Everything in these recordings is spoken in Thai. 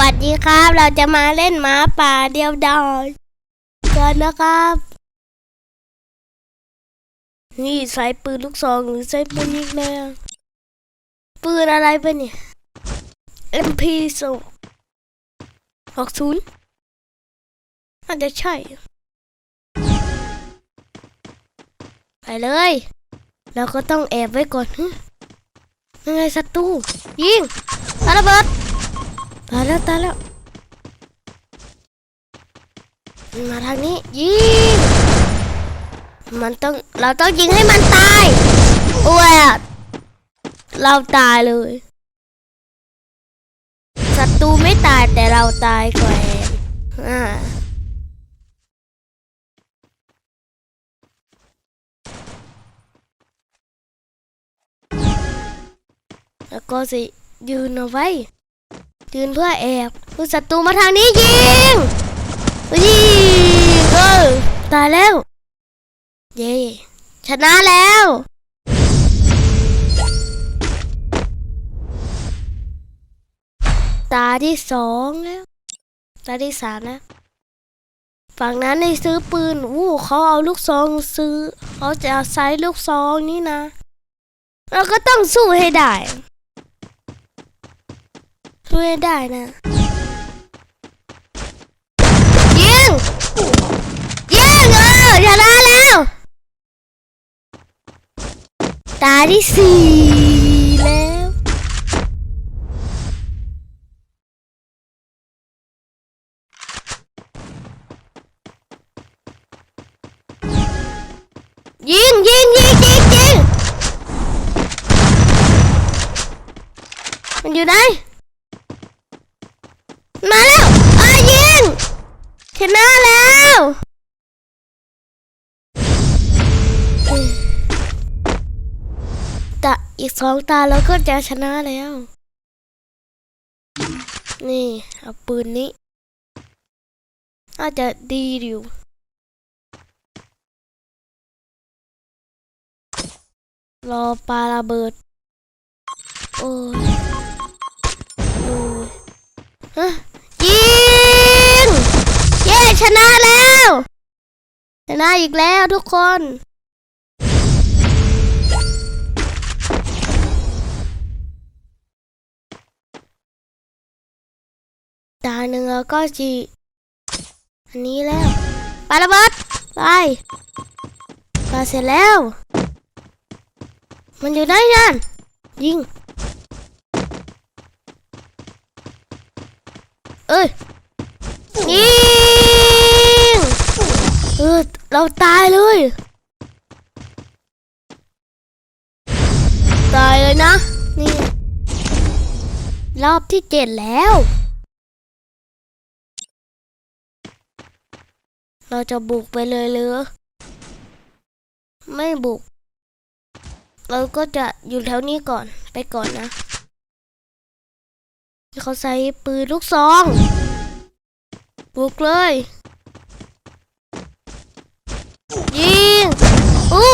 วัสดีครับ เราจะมาเล่นหมาป่าเดียวดายกันนะครับ นี่ใช้ปืนลูกซองหรือใช้ปืนยิงแนวปืนอะไรไปเนี่ย MP สองหกศูนย์อาจจะใช่ ไปเลย เราก็ต้องแอบไว้ก่อนฮึยังไงศัตรูยิงปาระเบิดายแล้วตายแล้วมาทางนี้ยิงมันต้องเราต้องยิงให้มันตายอ้วยเราตายเลยศัตรูไม่ตายแต่เราตายก่อนอ่าแล้วก็สิยืนเอาไว้ ยืนเพื่อแอบผู้ศัตรูมาทางนี้ยิงยิงเออตายแล้ว เย่ชนะแล้วตาที่สองแล้วตาที่สามนะ ฝั่งนั้นในซื้อปืนอู้เขาเอาลูกซองซื้อ เขาจะเอาไซส์ลูกซองนี่นะ เราก็ต้องสู้ให้ได้ ช่วยได้นะ ยิง ยิงเออชนะแล้ว ตาที่สี่แล้ว ยิงยิงยิงยิงยิงมันอยู่ไหน มาแล้วอายิงชนะแล้วตาอีกสองตาเราก็จะชนะแล้ว นี่ เอาปืนนี้อาจจะดีอยู่รอปาระเบิด โอ้ย นะอีกแล้วทุกคน ตาหนึ่งแล้วก็จีอันนี้แล้วปาระเบิดไปปาเสร็จแล้ว มันอยู่ไหนนั่นยิง เอ้ยยิง เราตายเลย ตายเลยนะ นี่ รอบที่เจ็ดแล้ว เราจะบุกไปเลยหรือไม่บุก เราก็จะอยู่แถวนี้ก่อนไปก่อนนะเขาใส่ปืนลูกซอง บุกเลยงอู้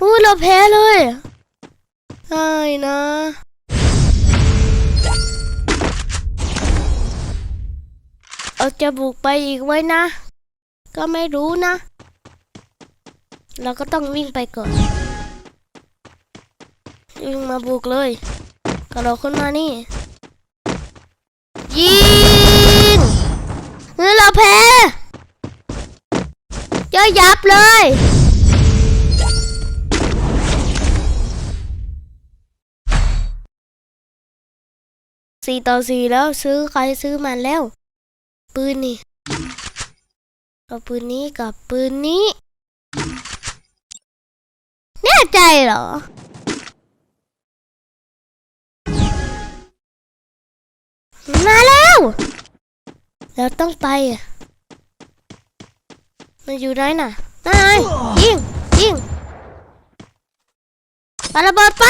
อู้ เราแพ้เลยใช่นะเราจะบุกไปอีกไว้นะ ก็ไม่รู้นะ เราก็ต้องวิ่งไปก่อนวิ่งมาบุกเลยกระโดดขึ้นมานี่ ยิงเฮ้ยเราแพ้ย่อยับเลย สี่ต่อสี่แล้วซื้อใครซื้อมันแล้ว ปืนนี่เอาปืนนี้กับปืนนี้ แน่ใจเหรอมาแล้ว เราต้องไปอะมันอยู่ไหนน่ะไงยิงยิงปาระเบิดไป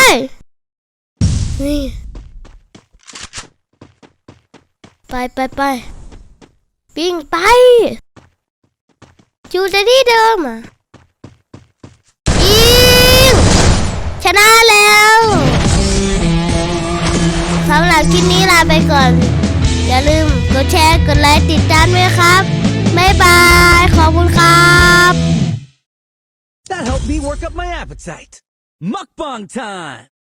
นี่ ไปไปไปปิ้งไปอยู่ในที่เดิมอะยิงชนะแล้วสำหรับคลิปนี้ลาไปก่อนออย่าลืมกดแชร์กดไลค์ติดตามด้วยครับบ๊ายบาย ขอบคุณครับ That helped me work up my appetite. Mukbang time!